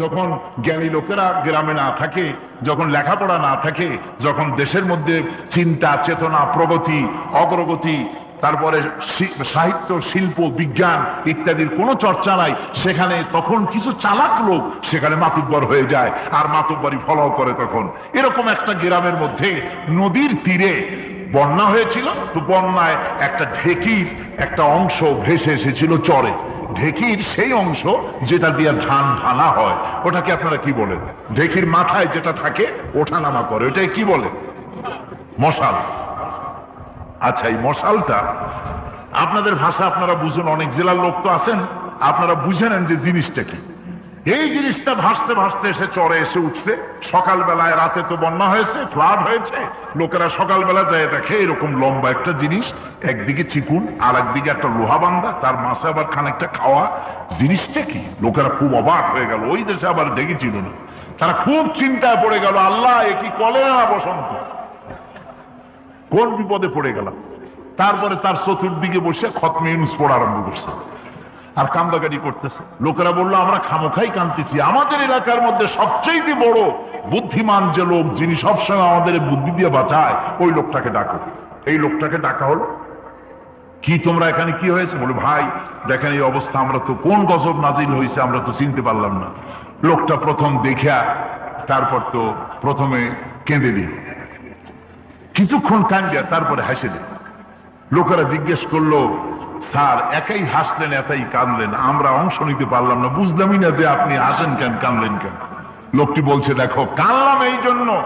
যখন জ্ঞানী লোকেরা গ্রামে না থাকে, যখন লেখাপড়া না থাকে, যখন দেশের মধ্যে চিন্তা, চেতনা, প্রগতি, অগ্রগতি, তারপরে সাহিত্য, শিল্প, বিজ্ঞান ইত্যাদির কোনো চর্চা নাই, সেখানে তখন কিছু চালাক লোক সেখানে মাতুব্বর হয়ে যায়, আর মাতুব্বরই ফলো করে তখন। এরকম একটা গ্রামের মধ্যে নদীর তীরে বন্যা হয়েছিল, তো বন্যায় একটা ঢেকির একটা অংশ ভেসে এসেছিল চরে। ঢেকির সেই অংশ যেটা দিয়ে ধান ঢালা হয়, ওটাকে আপনারা কি বলেন? ঢেকির মাথায় যেটা থাকে ওঠা নামা করে, ওটাই কি বলে? মশাল। আচ্ছা এই মশালটা, আপনাদের ভাষা আপনারা বুঝুন, অনেক জেলার লোক তো আছেন, আপনারা বুঝে নেন যে জিনিসটা কি। এই জিনিসটা ভাসতে ভাসতে এসে চরে এসে উঠছে। সকালবেলায় রাতে তো বন্যা হয়েছে, ফ্লাড হয়েছে। লোকেরা সকালবেলা যায়, দেখে এরকম লম্বা একটা জিনিস, একদিকে চিকুন আর একদিকে একটা লোহা বান্ধা তার মাসে আবার খানিকটা খাওয়া। জিনিসটা কি? লোকেরা খুব অবাক হয়ে গেল, ওই দেশে আবার দেখেছিল না। তারা খুব চিন্তায় পড়ে গেল, আল্লাহ, এ কি কলেরা বসন্ত? কোন বিপদে পড়ে গেলাম? তারপরে তার চতুর্দিকে বসে খতমে পড়া আরম্ভ করছে। আর কান্দাকাটি করতেছে। লোকেরা বলল, আমরা খামোখাই কান্দিছি আমাদের এলাকার মধ্যে সবচেয়ে বড় বুদ্ধিমান যে লোক, যিনি সবসময় আমাদের বুদ্ধি দিয়ে বাঁচায়, ওই লোকটাকে ডাকো। এই লোকটাকে ডাকা হলো। কি তোমরা এখানে কি হয়েছে? বলে, ভাই, দেখেন এই অবস্থা, আমরা তো কোন গজব নাজিল হয়েছে আমরা তো চিনতে পারলাম না। লোকটা প্রথম দেখিয়া, তারপর তো প্রথমে কেঁদে দিল। কিছুক্ষণ কান্দিয়া, তারপরে হাসে দিল। লোকেরা জিজ্ঞেস করল স্যার একাই হাসলেন একাই কাঁদলেন। আমরা অংশ নিতে পারলাম না। বুঝলামই না যে আপনি হাসেন কেন কাঁদলেন কেন। লোকটি বলছে দেখো কানলাম এই জন্য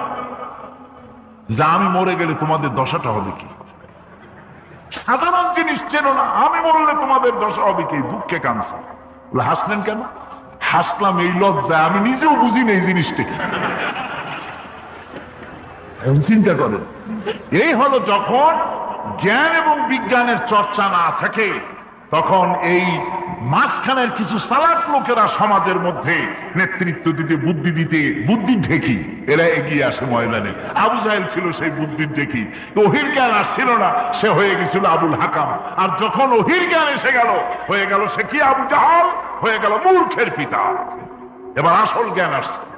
যে আমি মরে গেলে তোমাদের দশাটা হবে কি? সাধারণ জিনিস চেন না আমি মরলে তোমাদের দশা হবে কি? দুঃখে বলে, হাসলেন কেন? হাসলাম এই লজ্জায় আমি নিজেও বুঝি না এই জিনিসটা। চিন্তা করেন এই হলো যখন জ্ঞান এবং বিজ্ঞানের চর্চা না থাকে, তখন এই মাঝখানের কিছু সালাক লোকেরা সমাজের মধ্যে নেতৃত্ব দিতে, বুদ্ধি দিতে, বুদ্ধি ঢেকি। এরা এগিয়ে আসে ময়দানে। আবু জাহেল ছিল সেই বুদ্ধির ঢেকি। ওহির জ্ঞান আসছিল না, সে হয়ে গেছিল আবুল হাকাম। আর যখন ওহির জ্ঞান এসে গেল, হয়ে গেল সে কি? আবু জাহাল। হয়ে গেল মূর্খের পিতা। এবার আসল জ্ঞান আসছে।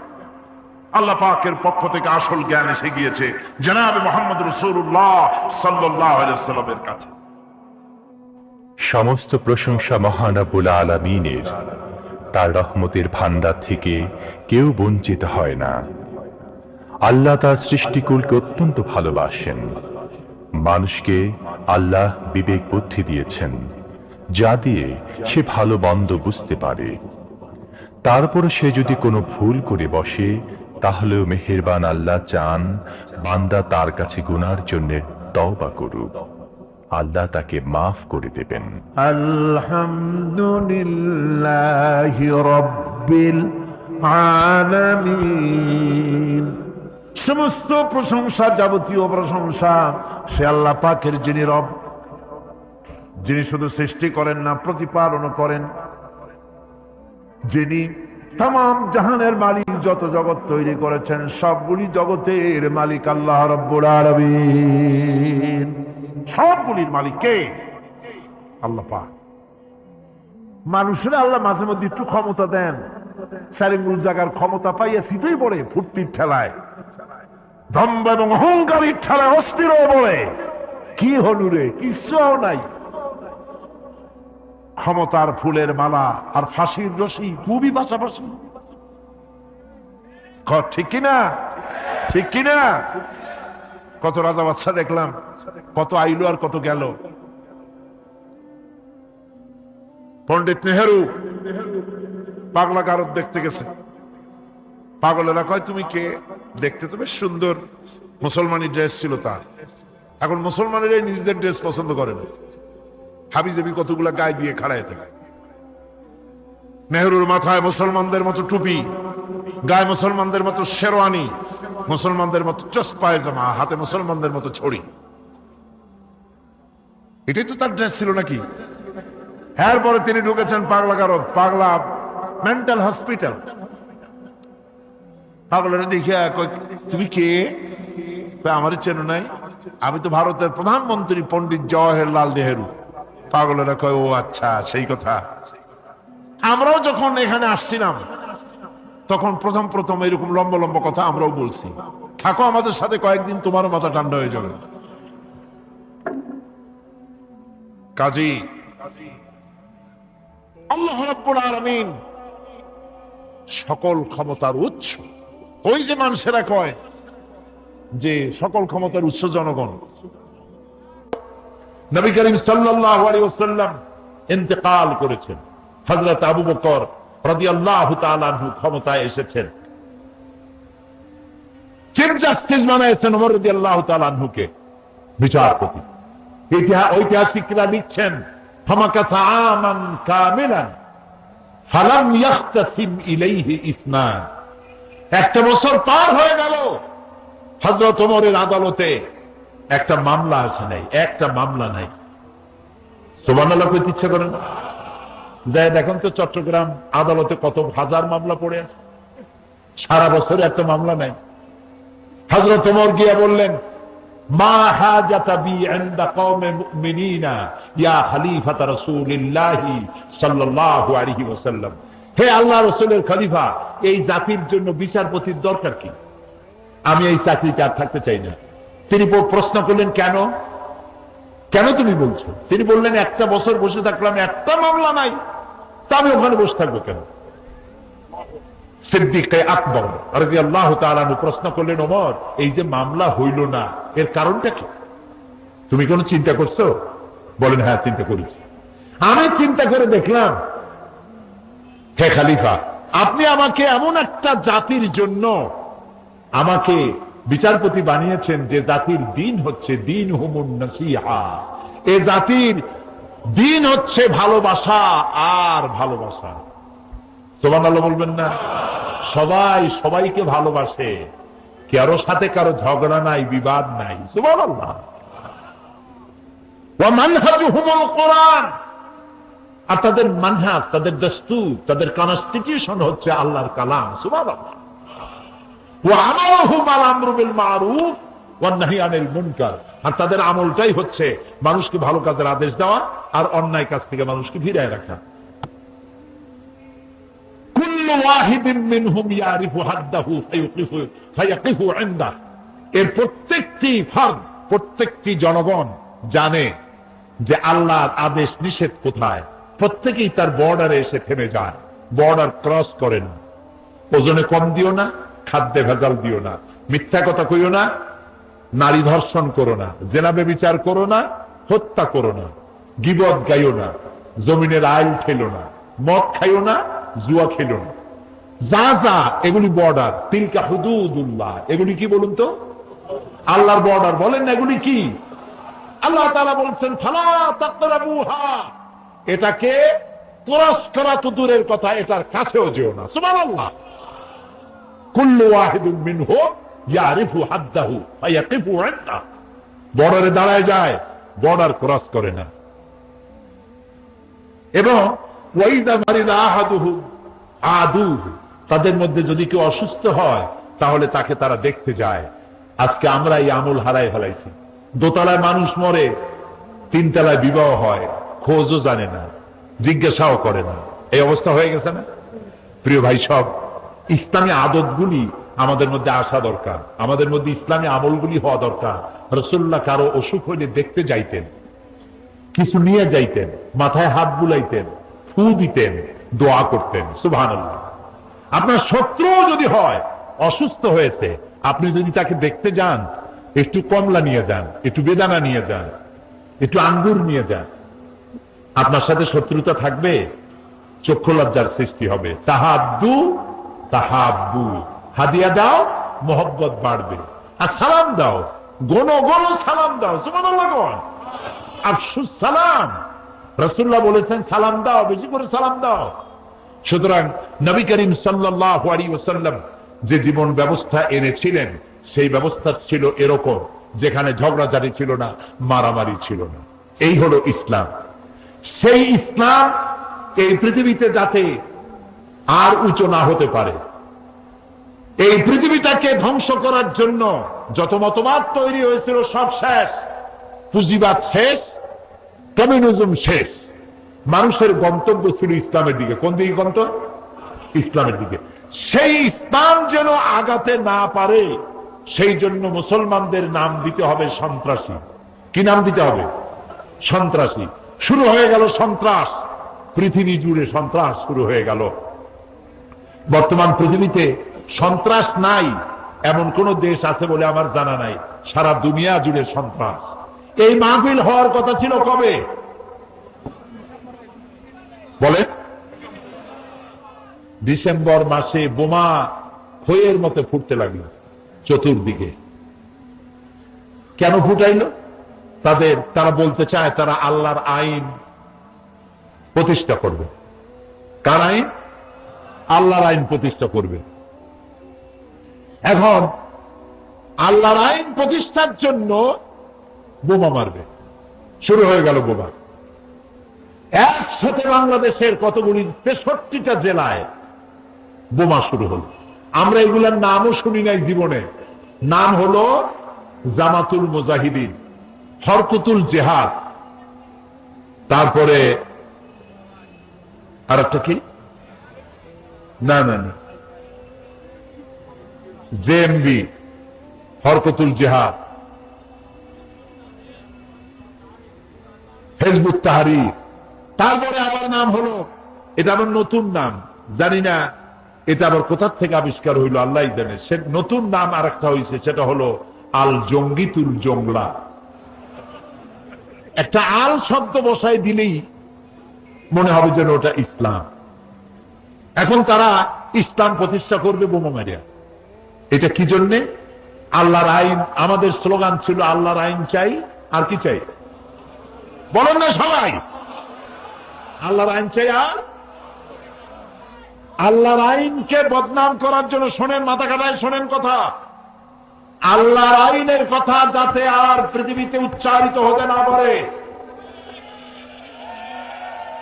আল্লাহ পাকের পক্ষ থেকে আসল জ্ঞান এসে গিয়েছে জনাবে মোহাম্মদ রসুল্লাহ সাল্লাহ সাল্লামের কাছে। সমস্ত প্রশংসা মহানাবুল আলামিনের। তার রহমতের ভান্ডার থেকে কেউ বঞ্চিত হয় না। আল্লাহ তার সৃষ্টিকুলকে অত্যন্ত ভালোবাসেন। মানুষকে আল্লাহ বিবেক বুদ্ধি দিয়েছেন, যা দিয়ে সে ভালো মন্দ বুঝতে পারে। তারপর সে যদি কোনো ভুল করে বসে তাহলেও মেহেরবান আল্লাহ চান, বান্দা তার কাছে গুনার জন্য তওবা করুক। আল্লাহ তাকে মাফ করে দেবেন। আলহামদুলিল্লাহ রব্বিল আলামিন। সমস্ত প্রশংসা যাবতীয় প্রশংসা সে আল্লাহ পাকের যিনি রব, যিনি শুধু সৃষ্টি করেন না প্রতিপালন করেন, যিনি তাম জাহানের মালিক যত জগৎ তৈরি করেছেন, সবগুলি জগতের মালিক আল্লাহ রব্বুল সবগুলির মালিক কে? আল্লাহ মানুষের আল্লাহ মাঝে মধ্যে একটু ক্ষমতা দেন। সারিঙ্গুল জাগার ক্ষমতা পাইয়া সিটেই পড়ে, ফুর্তির ঠেলায়। দম্ব এবং অহংকারীর ঠেলায় অস্থির হয়ে পড়ে। কি হলুরে কিছু নাই। ক্ষমতার ফুলের মালা আর ফাঁসির রশি খুবই পাশাপাশি। ঠিক কিনা? ঠিক কিনা? কত রাজা বাচ্চা দেখলাম, কত আইলো আর কত গেল। পন্ডিত নেহেরু পাগলা কারত দেখতে গেছে। পাগলেরা কয়, তুমি কে? দেখতে তো বেশ সুন্দর। মুসলমানি ড্রেস ছিল তার। এখন মুসলমানেরাই নিজেদের ড্রেস পছন্দ করে না। হাবিজাবি কতগুলা গায়ে দিয়ে খাড়ায় থাকে। নেহরুর মাথায় মুসলমানদের মতো টুপি গায়ে মুসলমানদের মতো শেরওয়ানি মুসলমানদের মতো চস পায়জামা হাতে মুসলমানদের মতো ছড়ি। এটাই তো তার ড্রেস ছিল নাকি? এরপরে তিনি ঢুকেছেন পাগলা কারত পাগলা মেন্টাল হসপিটাল। পাগলেরা দেখে তুমি কে? কয়, আমারই চেনো নাই। আমি তো ভারতের প্রধানমন্ত্রী পন্ডিত জওয়াহরলাল নেহেরু। পাগলেরা কয়, ও আচ্ছা সেই কথা। আমরাও যখন এখানে আসছিলাম, তখন প্রথম প্রথম এরকম লম্বা লম্বা কথা আমরাও বলছি। থাকো আমাদের সাথে, কয়েকদিন তোমারও মাথা ঠান্ডা হয়ে যাবে। কাজী, আল্লাহ সকল ক্ষমতার উৎস, ওই যে মানুষেরা কয় যে সকল ক্ষমতার উৎস জনগণ নবী করিম আলাইহি ওয়াসাল্লাম ইন্তেকাল করেছেন। হযরত আবু বকর তাআলা আনহু ক্ষমতায় এসেছেন। চিফ জাস্টিস বানাইছেন ওমর রাদিয়াল্লাহু তাআলা আনহুকে, বিচারপতি। ঐতিহাসিকরা লিখছেন একটা বছর পার হয়ে গেল, হযরত ওমরের আদালতে একটা মামলা আছে নাই, একটা মামলা নাই। সুবহানাল্লাহ, কইতে ইচ্ছে করেন যায় দেখুন তো চট্টগ্রাম আদালতে কত হাজার মামলা পড়ে আছে। সারা বছরে একটা মামলা নাই। হযরত ওমর গিয়া বললেন, মা হে আল্লাহ এই জাতির জন্য বিচারপতির দরকার কি? আমি এই চাকরিতে আর থাকতে চাই না। তিনি প্রশ্ন করলেন, কেন? কেন তুমি বলছো? তিনি বললেন, একটা বছর বসে থাকলাম, একটা মামলা নাই। তা আমি ওখানে বসে থাকব কেন? সিদ্দিকে আকবর রাজি আল্লাহ তালানু প্রশ্ন করলেন, ওমর, এই যে মামলা হইল না, এর কারণটা কি? তুমি কোনো চিন্তা করছ? বলেন হ্যাঁ চিন্তা করেছি। আমি চিন্তা করে দেখলাম, হে খালিফা, আপনি আমাকে এমন একটা জাতির জন্য আমাকে বিচারপতি বানিয়েছেন যে জাতির দিন হচ্ছে দিন হুমুন নসিহা। এ জাতির দিন হচ্ছে ভালোবাসা আর ভালোবাসা। সোমান আল্লাহ বলবেন না? সবাই সবাইকে ভালোবাসে। কারও সাথে কারও ঝগড়া নাই, বিবাদ নাই। আর তাদের মানহাজ, তাদের দস্তুর, তাদের কনস্টিটিউশন হচ্ছে আল্লাহর কালাম। সুবাহ আল্লাহ আর তাদের আমলটাই হচ্ছে মানুষকে ভালো কাজের আদেশ দেওয়া আর অন্যায় কাজ থেকে মানুষকে ভিড়ায় রাখা। এর প্রত্যেকটি ফার্ম প্রত্যেকটি জনগণ জানে যে আল্লাহর আদেশ নিষেধ কোথায়। প্রত্যেকেই তার বর্ডারে এসে থেমে যায়। বর্ডার ক্রস করেন ওজনে কম দিও না খাদ্যে ভেজাল দিও না। মিথ্যা কথা কইও না, নারী ধর্ষণ করো না জেনাবে বিচার করো না, হত্যা করো না, গিবদ গাইও না, জমিনের আইল খেলো না, মদ খাইও না, জুয়া খেলো না। যা যা, এগুলি বর্ডার তিলকা হুদুদুল্লাহ। এগুলি কি বলুন তো? আল্লাহর বর্ডার বলেন না এগুলি কি? আল্লাহ তারা বলছেন এটাকে ক্রস করা তো দূরের কথা, এটার কাছেও যেও না। সুবহানাল্লাহ। বর্ডারে দাঁড়ায় যায়, বর্ডার ক্রস করে না এবং তাদের মধ্যে যদি কেউ অসুস্থ হয়, তাহলে তাকে তারা দেখতে যায়। আজকে আমরা এই আমল হারাই ফেলাইছি। দোতলায় মানুষ মরে, তিনতলায় বিবাহ হয়, খোঁজও জানে না, জিজ্ঞাসাও করে না। এই অবস্থা হয়ে গেছে না? প্রিয় ভাই সব ইসলামী আদতগুলি আমাদের মধ্যে আসা দরকার। আমাদের মধ্যে ইসলামী আমলগুলি হওয়া দরকার। রসুল্লাহ কারও অসুখ হইলে দেখতে যাইতেন, কিছু নিয়ে যাইতেন, মাথায় হাত বুলাইতেন, ফু দিতেন, দোয়া করতেন সুভান আপনার শত্রু যদি হয়, অসুস্থ হয়েছে, আপনি যদি তাকে দেখতে যান, একটু কমলা নিয়ে যান, একটু বেদানা নিয়ে যান, একটু আঙ্গুর নিয়ে যান, আপনার সাথে শত্রুতা থাকবে, চক্ষু লজ্জার সৃষ্টি হবে। তাহাব্বু তাহাব্বু। হাদিয়া দাও, মোহব্বত বাড়বে। আর সালাম দাও গণ গণ সালাম দাও গণ আফসুস সালাম রসুল্লাহ বলেছেন, সালাম দাও, বেশি করে সালাম দাও। সুতরাং নবী করিম সাল্লাল্লাহু আলাইহি ওয়াসাল্লাম যে জীবন ব্যবস্থা এনেছিলেন, সেই ব্যবস্থা ছিল এরকম, যেখানে ঝগড়াঝাটি ছিল না, মারামারি ছিল না। এই হলো ইসলাম। সেই ইসলাম এই পৃথিবীতে যাতে আর উঁচু না হতে পারে। এই পৃথিবীটাকে ধ্বংস করার জন্য যত মতবাদ তৈরি হয়েছিল সব শেষ। পুঁজিবাদ শেষ, কমিউনিজম শেষ। মানুষের গন্তব্য ছিল ইসলামের দিকে। কোন দিকে গন্তব্য ইসলামের দিকে। সেই ইসলাম যেন আগাতে না পারে, সেই জন্য মুসলমানদের নাম দিতে হবে সন্ত্রাসী। কি নাম দিতে হবে? সন্ত্রাসী। শুরু হয়ে গেল সন্ত্রাস। পৃথিবী জুড়ে সন্ত্রাস শুরু হয়ে গেল। বর্তমান পৃথিবীতে সন্ত্রাস নাই, এমন কোন দেশ আছে বলে আমার জানা নাই, সারা দুনিয়া জুড়ে সন্ত্রাস। এই মাহফিল হওয়ার কথা ছিল কবে? বলে ডিসেম্বর মাসে বোমা খইয়ের মতো ফুটতে লাগল চতুর্দিকে। কেন ফুটাইল? তাদের, তারা বলতে চায় তারা আল্লাহর আইন প্রতিষ্ঠা করবে। কার আইন? আল্লাহর আইন প্রতিষ্ঠা করবে। এখন আল্লাহর আইন প্রতিষ্ঠার জন্য বোমা মারবে। শুরু হয়ে গেল বোমা। একসাথে বাংলাদেশের কতগুলি তেষট্টিটা জেলায় বোমা শুরু হল। আমরা এগুলার নামও শুনি নাই জীবনে। নাম হলো জামাতুল মুজাহিদিন, হরকতুল জেহাদ। তারপরে আর একটা কি? না না না। জেএমবি হরকতুল জেহাদ। হেজবুত তাহারি তারপরে আবার নাম হলো, এটা আবার নতুন নাম। জানি না, এটা আবার কোথার থেকে আবিষ্কার হইল আল্লাহ জানে। সে নতুন নাম আর একটা হয়েছে সেটা হলো আল জঙ্গিতুল জংলা। একটা আল শব্দ বসাই দিলেই মনে হবে যেন ওটা ইসলাম। এখন তারা ইসলাম প্রতিষ্ঠা করবে বোমা মারিয়া এটা কি জন্যে? আল্লাহর আইন, আমাদের স্লোগান ছিল, আল্লাহর আইন চাই, আর কি চাই? বলেন না সবাই। আল্লাহর আইন চাই আর? আল্লাহর আইনকে বদনাম করার জন্য শোনেন, মাথা কাটায় শোনেন কথা। আল্লাহর আইনের কথা যাতে আর পৃথিবীতে উচ্চারিত হতে না পারে।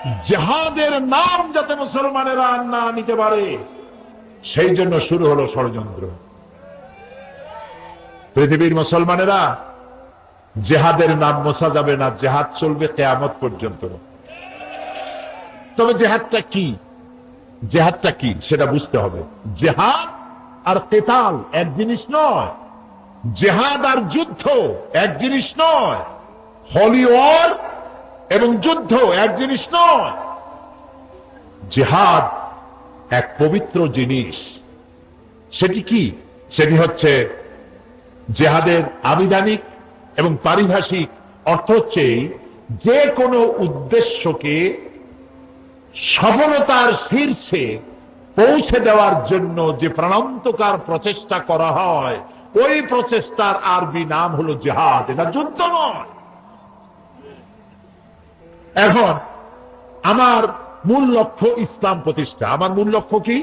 জেহাদের নাম যাতে মুসলমানেরা না নিতে পারে, সেই জন্য শুরু হলো ষড়যন্ত্র। পৃথিবীর মুসলমানেরা জেহাদের নাম মোছা যাবে না, জেহাদ চলবে কেয়ামত পর্যন্ত। তবে জেহাদটা কি? জেহাদটা কি? সেটা বুঝতে হবে। জেহাদ আর কেতাল এক জিনিস নয়। জেহাদ আর যুদ্ধ এক জিনিস নয়। হলি ওয়ার এবং যুদ্ধ এক জিনিস নয়। জেহাদ এক পবিত্র জিনিস। সেটি কি? সেটি হচ্ছে জেহাদের আবিধানিক এবং পারিভাষিক অর্থ হচ্ছে যে কোনো উদ্দেশ্যকে সফলতার শীর্ষে পৌঁছে দেওয়ার জন্য যে প্রাণান্তকার প্রচেষ্টা করা হয়, ওই প্রচেষ্টার আরবি নাম হলো জেহাদ। এটা যুদ্ধ নয়। এখন, আমার মূল লক্ষ্য ইসলাম প্রতিষ্ঠা। আমার মূল লক্ষ্য কি?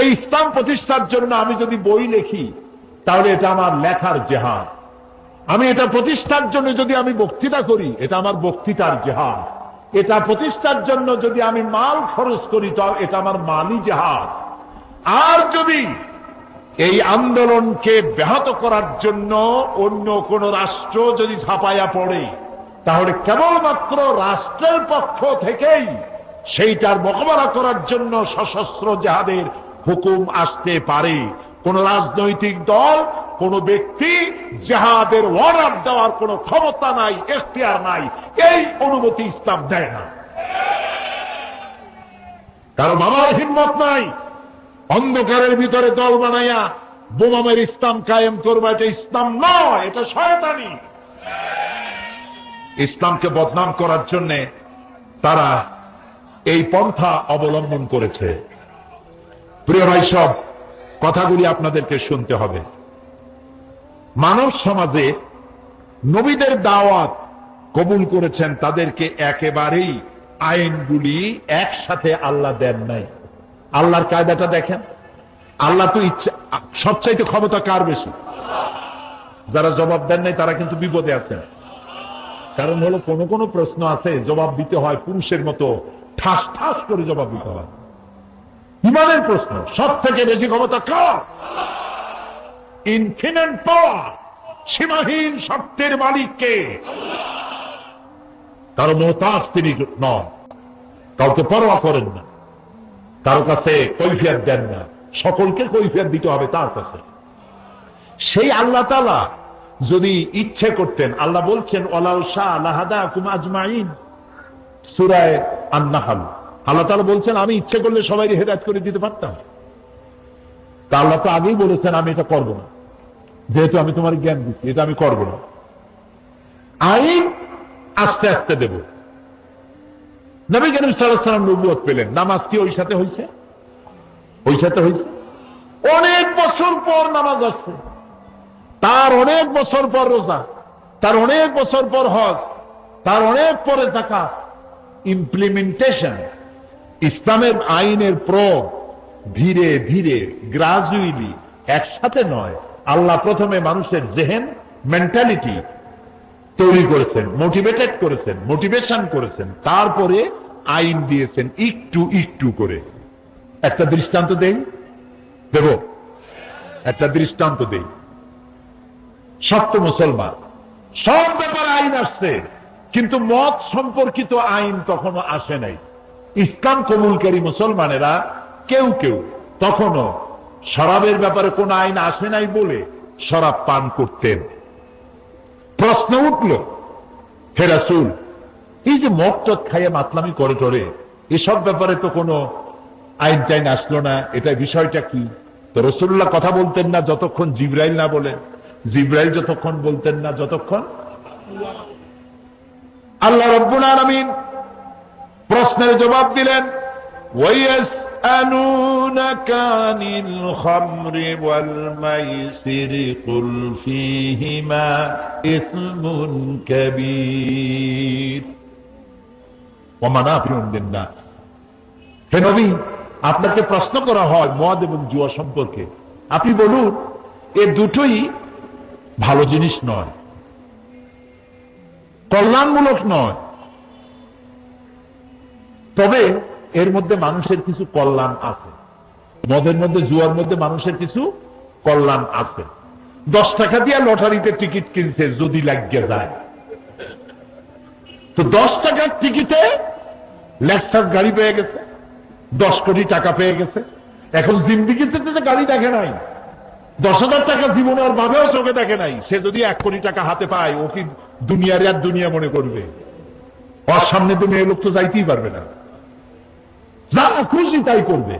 এই ইসলাম প্রতিষ্ঠার জন্য আমি যদি বই লিখি, তাহলে এটা আমার লেখার জেহাদ। আমি এটা প্রতিষ্ঠার জন্য যদি আমি বক্তৃতা করি, এটা আমার বক্তৃতার জেহাদ। এটা প্রতিষ্ঠার জন্য যদি আমি মাল খরচ করি তো এটা আমার মালি জেহাদ। আর যদি এই আন্দোলনকে ব্যাহত করার জন্য অন্য কোন রাষ্ট্র যদি ছাপাইয়া পড়ে তাহলে কেবলমাত্র রাষ্ট্রের পক্ষ থেকেই সেইটার মোকাবেলা করার জন্য সশস্ত্র জাহাদের হুকুম আসতে পারে। কোন রাজনৈতিক দল, কোন ব্যক্তি জাহাদের অর্ডার দেওয়ার কোন ক্ষমতা নাই, এখতিয়ার নাই, এই অনুমতি ইসলাম দেয় না। কারও বাবার হিম্মত নাই অন্ধকারের ভিতরে দল বানাইয়া বোমামের ইসলাম কায়েম করবা, এটা ইসলাম নয়, এটা শয়তানি। ইসলামকে বদনাম করার জন্য তারা এই পন্থা অবলম্বন করেছে। প্রিয় ভাই সব, কথাগুলি আপনাদেরকে শুনতে হবে। মানব সমাজে নবীদের দাওয়াত কবুল করেছেন তাদেরকে একেবারেই আইনগুলি একসাথে আল্লাহ দেন নাই। আল্লাহর কায়দাটা দেখেন। আল্লাহ তো ইচ্ছা, সবচাইতে ক্ষমতা কার বেশি? যারা জবাব দেন নাই তারা কিন্তু বিপদে আছেন। কারণ হলো কোনো কোনো প্রশ্ন আছে, জবাব দিতে হয় পুরুষের মতো, ঠাস ঠাস করে জবাব দিতে হয়। ইমানের প্রশ্ন সব থেকে বেশি ক্ষমতা কার? ইনফিনিট পাওয়ার সীমাহীন শক্তির মালিককে। কারও মোহতাজ তিনি নন, কাউকে পরোয়া করেন না, কারও কাছে কৈফিয়ত দেন না, সকলকে কৈফিয়ত দিতে হবে তার কাছে। সেই আল্লাহ তালা যদি ইচ্ছে করতেন, আল্লাহ বলছেন বলছেন, আমি ইচ্ছে করলে সবাই হেদায়ত করে দিতে পারতাম। তা আল্লাহ তো আগেই বলেছেন, আমি এটা করব না। যেহেতু আমি তোমার জ্ঞান দিচ্ছি, এটা আমি করব না। আইন আস্তে আস্তে দেব। নবী করিম সাল্লাম নবুয়ত পেলেন। নামাজ কি ওই সাথে হয়েছে ওই সাথে হয়েছে অনেক বছর পর নামাজ আসছে। তার অনেক বছর পর রোজা, তার অনেক বছর পর হজ, তার অনেক পরে থাকা ইমপ্লিমেন্টেশন ইসলামের আইনের প্রয়োগ ধীরে ধীরে গ্রাজুয়ালি একসাথে নয়। আল্লাহ প্রথমে মানুষের জেহেন মেন্টালিটি তৈরি করেছেন মোটিভেটেড করেছেন মোটিভেশন করেছেন। তারপরে আইন দিয়েছেন একটু একটু করে। একটা দৃষ্টান্ত দেই। দেব একটা দৃষ্টান্ত দেই। সত্য মুসলমান। সব ব্যাপারে আইন আসছে, কিন্তু মত সম্পর্কিত আইন তখনও আসে নাই। ইসলাম কবুলকারী মুসলমানেরা, কেউ কেউ তখনও শরাবের ব্যাপারে কোন আইন আসে নাই বলে শরাব পান করতেন। প্রশ্ন উঠল ফেরাসুল এই যে মদ টদ খাইয়ে মাতলামি করে টরে, এসব ব্যাপারে তো কোনো আইন টাইন আসলো না এটা বিষয়টা কি? তো রসুল্লাহ কথা বলতেন না, যতক্ষণ জিব্রাইল না বলেন জিব্রাইল যতক্ষণ বলতেন না যতক্ষণ আল্লাহ রব্বুল আলমিন প্রশ্নের জবাব দিলেন ويسألونك عن الخمر والميسر قل فيهما إثم كبير ومنافع للناس হে নবী আপনাকে প্রশ্ন করা হয় মদ এবং জুয়া সম্পর্কে আপনি বলুন এ দুটোই ভালো জিনিস নয়, কল্যাণমূলক নয়। তবে এর মধ্যে মানুষের কিছু কল্যাণ আছে। মদের মধ্যে, জুয়ার মধ্যে মানুষের কিছু কল্যাণ আছে। দশ টাকা দিয়ে লটারিতে টিকিট কিনছে, যদি লাগিয়ে যায়। তো দশ টাকার টিকিটে লেক্সাস গাড়ি পেয়ে গেছে, দশ কোটি টাকা পেয়ে গেছে। এখন জিন্দিগিতে গাড়ি দেখে নাই। দশ হাজার টাকা জীবনে ওর ভাবেও চোখে দেখে নাই। সে যদি এক কোটি টাকা হাতে পায়, ও কি দুনিয়ার আর দুনিয়া মনে করবে? ওর সামনে তো মেয়ে লোক তো যাইতেই পারবে না। যা খুশি তাই করবে।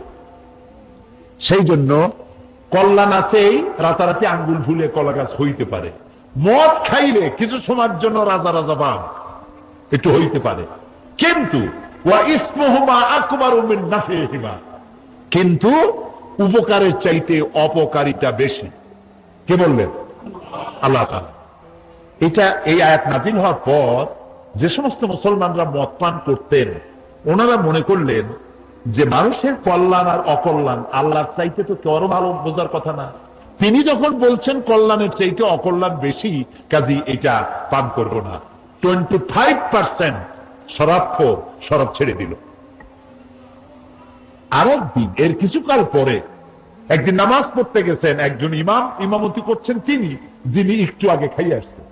সেই জন্য কল্যাণ আছেই রাতারাতি আঙ্গুল ফুলে কলা গাছ হইতে পারে। মদ খাইলে কিছু সময়ের জন্য রাজা রাজা বাম একটু হইতে পারে। কিন্তু কিন্তু উপকারের চাইতে অপকারিতা বেশি। কে বললেন? আল্লাহ এটা এই আয়াত নাজিল হওয়ার পর যে সমস্ত মুসলমানরা মদ পান করতেন, ওনারা মনে করলেন যে মানুষের কল্যাণ আর অকল্যাণ আল্লাহর চাইতে তো কেউ ভালো বোঝার কথা না। তিনি যখন বলছেন কল্যাণের চাইতে অকল্যাণ বেশি, কাজী এটা পান করব না। টোয়েন্টি ফাইভ পার্সেন্ট শরাব শরাব ছেড়ে দিল। আর একদিন এর কিছুকাল পরে একদিন নামাজ পড়তে গেছেন একজন ইমাম, ইমামতি করছেন তিনি, যিনি একটু আগে খাইয়ে আসছেন।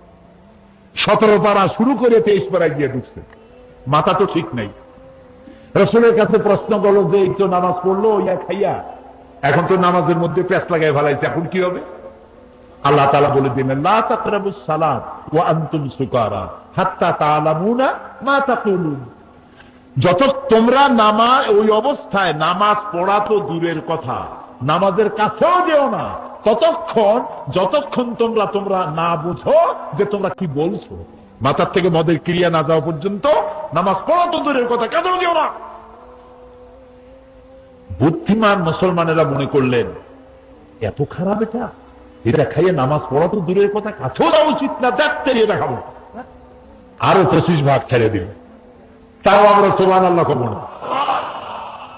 সতেরো পাড়া শুরু করে তেইশ পাড়ায় গিয়ে ঢুকছে। মাথা তো ঠিক নেই। রসুলের কাছে প্রশ্ন করল যে, এই তো নামাজ পড়ল ইয়া খাইয়া। এখন তো নামাজের মধ্যে প্যাস লাগাই ফেলাইছে, এখন কি হবে? আল্লাহ তালা বলে দিলেন তাকরাবু সালাত ওয়া সুকারা, হাত্তা তাআলামুনা মা তাকুলুন। যত তোমরা নামা, ওই অবস্থায় নামাজ পড়া তো দূরের কথা। নামাজের কাছেও যেও না। ততক্ষণ, যতক্ষণ তোমরা তোমরা না বুঝো যে তোমরা কি বলছো। মাথার থেকে মদের ক্রিয়া না যাওয়া পর্যন্ত নামাজ পড়া, তো দূরের কথা কেন যেও না। বুদ্ধিমান মুসলমানেরা মনে করলেন, এত খারাপ এটা? এটা খাইয়ে নামাজ পড়া তো দূরের কথা, কাছেও দেওয়া উচিত না দেখতে এটা খাব আরও পঁচিশ ভাগ ছেড়ে দিল। তাও আমরা সোমান আল্লাহ করব না।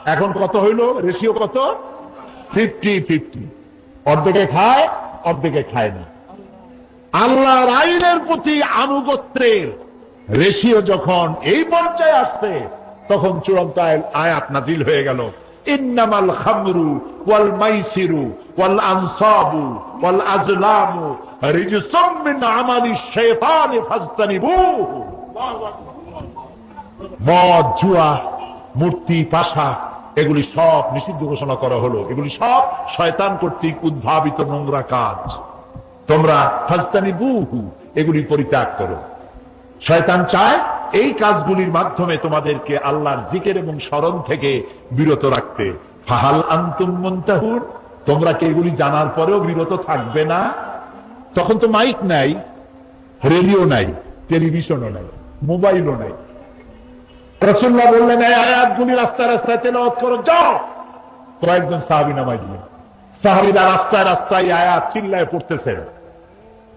এখন কত হইল? রেশিও কত? Fifty fifty. অর্ধেকে খায় অর্ধেকে খায় না। আল্লাহর আইনের প্রতি আনুগত্যের রেশিও যখন এই পর্যায়ে আসছে, তখন চূড়ান্ত আয়- আয়াত নাজিল হয়ে গেল। ইন্নামাল খামরু ওয়াল মাইসিরু ওয়াল আনসাবু ওয়াল আজলামু রিজসুম মিন আমালি শাইতানি ফাজতানিবুহু মদ, জুয়া, মূর্তি, পাশা এগুলি সব নিষিদ্ধ ঘোষণা করা হলো। এগুলি সব শয়তান কর্তৃক উদ্ভাবিত নোংরা কাজ। তোমরা ফাস্তানি বুহু এগুলি পরিত্যাগ করো। শয়তান চায় এই কাজগুলির মাধ্যমে তোমাদেরকে আল্লাহর জিকের এবং স্মরণ থেকে বিরত রাখতে। ফাহাল আন্তুম মুনতাহুর, তোমরা কি এগুলি জানার পরেও বিরত থাকবে না? তখন তো মাইক নাই, রেডিও নাই, টেলিভিশনও নাই, মোবাইলও নাই। রসুল্লাহ বললেন এই আয়াতগুলি রাস্তায় রাস্তায় তেলাওয়াত করো, যাও। কয়েকজন সাহাবি নামাই দিলেন। সাহাবিরা রাস্তায় রাস্তায় আয়াত চিল্লায় পড়তেছে।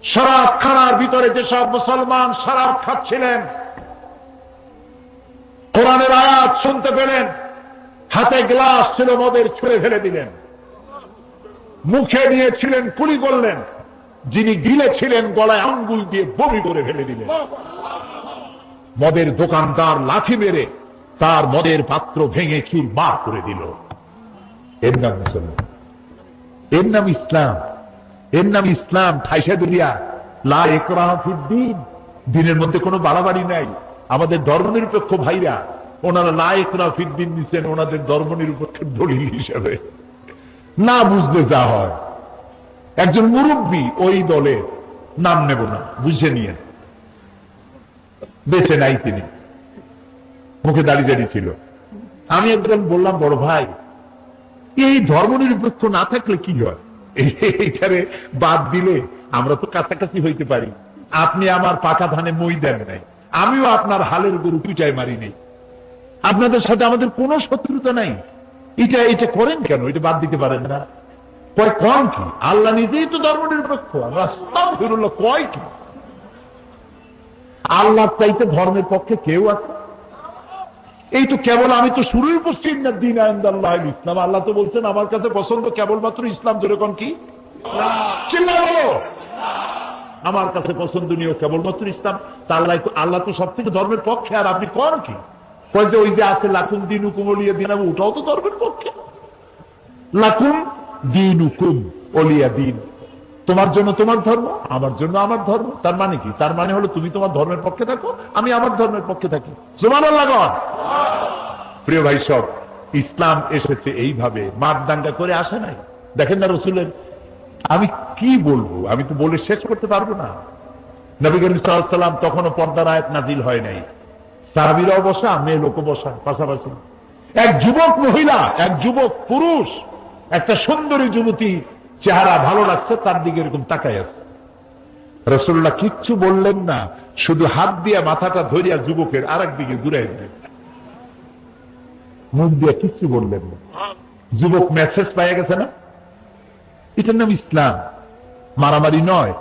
শরাব খানার ভিতরে যেসব মুসলমান শরাব খাচ্ছিলেন কোরআনের আয়াত শুনতে পেলেন, হাতে গ্লাস ছিল মদের ছুঁড়ে ফেলে দিলেন। মুখে নিয়েছিলেন, কুলি করলেন। যিনি গিলেছিলেন, গলায় আঙ্গুল দিয়ে বমি করে ফেলে দিলেন। মদের দোকানদার লাঠি মেরে তার মদের পাত্র ভেঙে চুর মার করে দিল। এর নাম মুসলমান। এর নাম ইসলাম। এর নাম ইসলাম ঠাইসা দুলিয়া দিনের মধ্যে কোনো বাড়াবাড়ি নাই। আমাদের ধর্মনিরপেক্ষ ভাইরা, ওনারা লা একরাফিদ্দিন নিচ্ছেন ওনাদের ধর্মনিরপেক্ষের দলিল হিসেবে। না বুঝলে যা হয়। একজন মুরব্বী ওই দলের, নাম নেব না, বুঝে নিয়ে বেঁচে নাই তিনি। মুখে দাঁড়িয়ে দাঁড়িয়ে ছিল। আমি একজন বললাম, বড় ভাই, এই ধর্মনিরপেক্ষ না থাকলে কি হয়? এইখানে বাদ দিলে আমরা তো কাছাকাছি হইতে পারি। আপনি আমার পাকা ধানে মই দেন নাই। আমিও আপনার হালের গরু পিটাই মারি নেই। আপনাদের সাথে আমাদের কোনো শত্রুতা নাই। এটা এটা করেন কেন? এটা বাদ দিতে পারেন না। কয় কম কি? আল্লাহ নিজেই তো ধর্মনিরপেক্ষ আমরা আস্তাগফিরুল্লাহ কয় কি? আল্লাহ চাইতে ধর্মের পক্ষে কেউ আছে? এই তো কেবল আমি তো শুরুই করছি না, দিন আইন্দাল্লাহ ইসলাম। আল্লাহ তো বলছেন, আমার কাছে পছন্দ কেবলমাত্র ইসলাম। যেরকম কি? আমার কাছে পছন্দনীয় কেবলমাত্র ইসলাম। তা আল্লাহ তো আল্লাহ তো সব থেকে ধর্মের পক্ষে। আর আপনি কর কি? যে ওই যে আছে, লাকুম দিন উকুমলিয়া দিন। ওটাও তো ধর্মের পক্ষে। লাকুম দিন উকুম অলিয়া দিন। তোমার জন্য তোমার ধর্ম, আমার জন্য আমার ধর্ম। তার মানে কি? তার মানে হলো তুমি তোমার ধর্মের পক্ষে থাকো, আমি আমার ধর্মের পক্ষে থাকি। সুমান প্রিয় ভাই সব, ইসলাম এসেছে এইভাবে মার দাঙ্গা করে আসে নাই। দেখেন না রসুলের, আমি কি বলব? আমি তো বলে শেষ করতে পারব না। নবী করিম সাল্লাম তখনও পর্দার আয়াত নাজিল হয় নাই। সাহাবিরাও বসা, মেয়ে লোক বসা, পাশাপাশি। এক যুবক মহিলা, এক যুবক পুরুষ, একটা সুন্দরী যুবতী চেহারা ভালো লাগছে, তার দিকে এরকম তাকাই আছে। রসুল্লাহ কিচ্ছু বললেন না, শুধু হাত দিয়ে মাথাটা ধরিয়া যুবকের আর দিকে ঘুরাই দিলেন। মুখ দিয়ে কিচ্ছু বললেন না। যুবক মেসেজ পাইয়া গেছে না? এটার নাম ইসলাম। মারামারি নয়,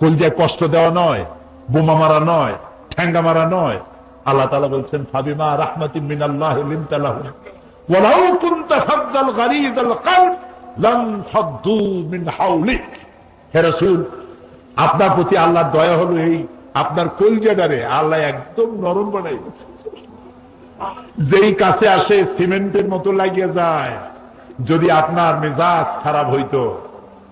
কলজায় কষ্ট দেওয়া নয়, বোমা মারা নয়, ঠ্যাঙ্গা মারা নয়। আল্লাহ তালা বলছেন, ফাবিমা রাহমাতিন মিনাল্লাহ আপনার প্রতি আল্লাহর দয়া হলো এই, আপনার কলজাটারে আল্লাহ একদম নরম বানাই যেই কাছে আসে সিমেন্টের মতো লাগিয়ে যায়। যদি আপনার মেজাজ খারাপ হইতো,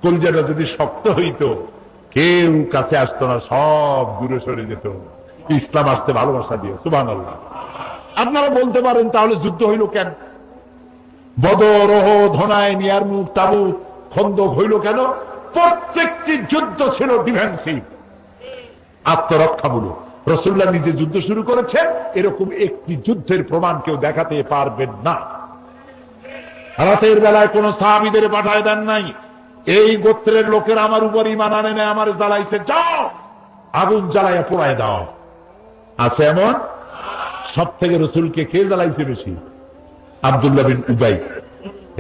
কলজাটা যদি শক্ত হইতো, কেউ কাছে আসতো না, সব দূরে সরে যেত। ইসলাম আসতে ভালোবাসা দিয়ে সুবান আল্লাহ আপনারা বলতে পারেন তাহলে যুদ্ধ হইল কেন? বদর ওহ ধনায় নিয়ার মুখ তাবুক খন্দক হইল কেন? প্রত্যেকটি যুদ্ধ ছিল ডিফেন্সিভ আত্মরক্ষামূলক। রসুল্লাহ নিজে যুদ্ধ শুরু করেছেন, এরকম একটি যুদ্ধের প্রমাণ কেউ দেখাতে পারবেন না। রাতের বেলায় কোন সাহাবিদের পাঠায় দেন নাই। এই গোত্রের লোকের আমার উপর ইমান আনে না আমার জ্বালাইছে, যাও! আগুন জ্বালাইয়া পোড়ায় দাও। আছে এমন? সব থেকে রসুলকে কে জ্বালাইছে বেশি? আবদুল্লাহ বিন উবাই।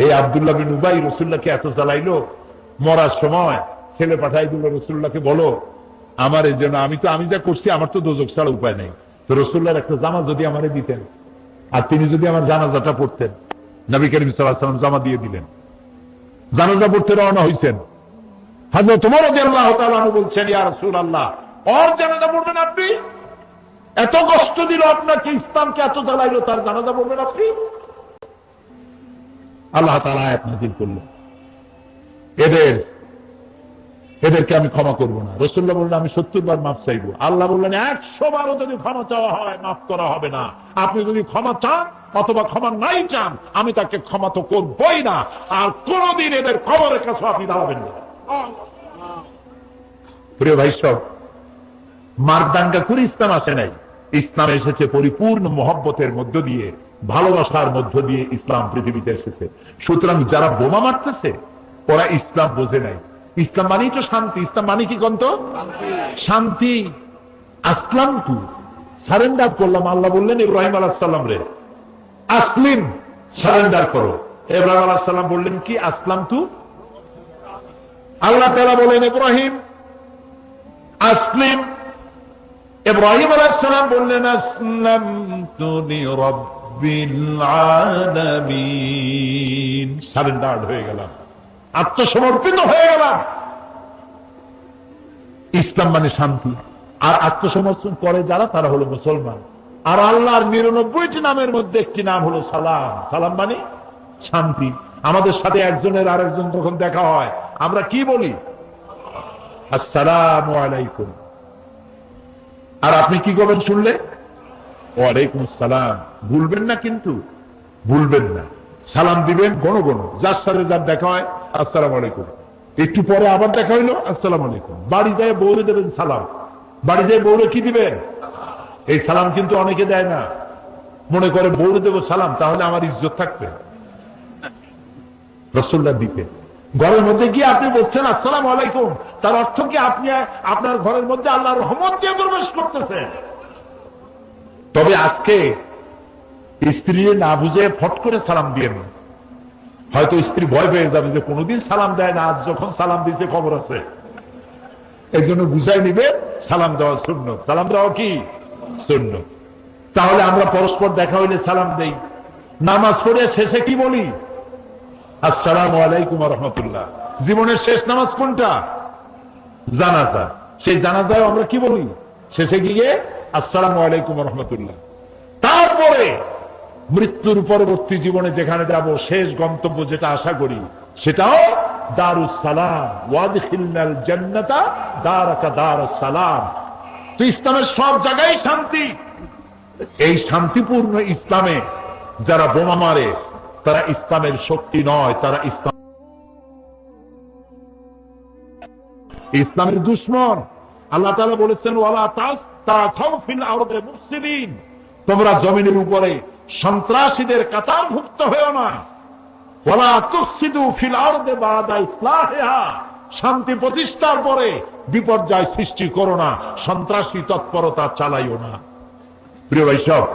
এই আবদুল্লাহ বিন উবাই রসুল্লাহকে এত জ্বালাইলো, মরার সময় ছেলে পাঠাই দিল, রসুল্লাহকে বলো, আমার এই জন্য আমি তো, আমি যা করছি, আমার তো দোজক ছাড়া উপায় নেই। তো রসুল্লাহর একটা জামা যদি আমারে দিতেন, আর তিনি যদি আমার জানাজাটা পড়তেন, নবী করিম সাল্লাম জামা দিয়ে দিলেন। জানাজা পড়তে রওনা হয়েছেন আপনি? এত কষ্ট দিল আপনাকে, ইসলামকে এত জ্বালাইলো, তার জানাজা পড়বেন আপনি? আল্লাহ তালা আয়াত নাজিল করলেন এদের, এদেরকে আমি ক্ষমা করব না। রসুল্লাহ বললেন, আমি সত্তর বার মাফ চাইব। আল্লাহ বললেন, একশো বারও যদি ক্ষমা চাওয়া হয়, মাফ করা হবে না। আপনি যদি ক্ষমা চান অথবা ক্ষমা নাই চান, আমি তাকে ক্ষমা তো করবই না। আর কোনদিন এদের খবরের কাছে আপনি দাঁড়াবেন না। প্রিয় ভাই সব, মারদাঙ্গা করে ইসলাম আসে নাই। ইসলাম এসেছে পরিপূর্ণ মহব্বতের মধ্য দিয়ে। ভালোবাসার মধ্য দিয়ে ইসলাম পৃথিবীতে এসেছে। সুতরাং যারা বোমা মারতেছে, ওরা ইসলাম বোঝে নাই। ইসলাম মানেই তো শান্তি। ইসলাম মানে কি কন্ত শান্তি। আসলাম তু সারেন্ডার করলাম, আল্লাহ বললেন, ইব্রাহিম আলাহাল্লাম রে। আসলিম, সারেন্ডার করো। ইব্রাহিম আলাহাল্লাম বললেন, কি আসলাম তু আল্লাহ তালা বলেন ইব্রাহিম, আসলিম। ইব্রাহিম আলাইসালাম বললেন আসলাম তুনি রব্বিল আলামিন। সারেন্ডার্ড হয়ে গেলাম। আত্মসমর্পিত হয়ে গেলাম। ইসলাম মানে শান্তি। আর আত্মসমর্পণ করে যারা, তারা হলো মুসলমান। আর আল্লাহর নিরানব্বইটি নামের মধ্যে একটি নাম হলো সালাম। সালাম মানে শান্তি। আমাদের সাথে একজনের আর একজন যখন দেখা হয়, আমরা কি বলি? আসসালাম আলাইকুম। আর আপনি কি করবেন শুনলে? ওয়ালাইকুম সালাম। ভুলবেন না কিন্তু, ভুলবেন না। সালাম দিবেন গণ গণ যার সাথে যার দেখা হয়, আসসালাম আলাইকুম। একটু পরে আবার দেখা হইল, আসসালাম আলাইকুম। বাড়ি যায় বৌরে দেবেন সালাম। বাড়ি যায় বৌরে কি দিবেন? এই সালাম কিন্তু অনেকে দেয় না। মনে করে বৌরে দেবো সালাম, তাহলে আমার ইজ্জত থাকবে। রসুল্লাহ দিতে ঘরের মধ্যে গিয়ে আপনি বলছেন, আসসালাম আলাইকুম। তার অর্থ কি আপনি আপনার ঘরের মধ্যে আল্লাহ রহমত দিয়ে প্রবেশ করতেছেন? তবে আজকে স্ত্রী না বুঝে ফট করে সালাম দিয়ে নেন। হয়তো স্ত্রী ভয় পেয়ে যাবে যে কোনোদিন সালাম দেয় না, আজ যখন সালাম দিতে খবর আছে। এই জন্য বুঝাই নিবে, সালাম দেওয়া শূন্য। সালাম দেওয়া কি? শূন্য। তাহলে আমরা পরস্পর দেখা হইলে সালাম দেই। নামাজ পড়ে শেষে কি বলি? আসসালাম আলাইকুম রহমতুল্লাহ। জীবনের শেষ নামাজ কোনটা? জানাজা। সেই জানাজায় আমরা কি বলি? শেষে গিয়ে আসসালাম আলাইকুম রহমতুল্লাহ। তারপরে মৃত্যুর পরবর্তী জীবনে যেখানে যাব, শেষ গন্তব্য যেটা আশা করি, সেটাও দারুস সালাম। জান্নাতা দারাকা দারুস সালাম। তো ইসলামের সব জায়গায় শান্তি। এই শান্তিপূর্ণ ইসলামে যারা বোমা মারে, তারা ইসলামের শক্তি নয়, তারা ইসলাম ইসলামের দুশ্মন। আল্লাহ তাআলা বলেছেন, ওয়ালা তাস তোমরা জমিনের উপরে সন্ত্রাসীদের কাতারভুক্ত হয়েও না। বাদা ইসলাহিহা। শান্তি প্রতিষ্ঠার পরে বিপর্যয় সৃষ্টি করো না, সন্ত্রাসী তৎপরতা চালাইও না। প্রিয় ভাই সব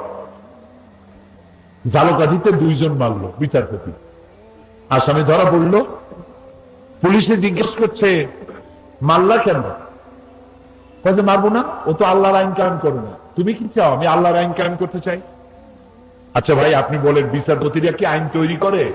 জালকাঠিতে দুইজন মারলো, বিচারপতি। আসামি ধরা পড়ল। পুলিশে জিজ্ঞেস করছে মাল্লা কেন? বলছে মারবো না, ও তো আল্লাহর আইন কায়েম করে না। তুমি কি চাও, আমি আল্লাহর আইন কায়েম করতে চাই? আচ্ছা ভাই, আপনি বলেন বিচারপতিরা কি আইন তৈরি করে?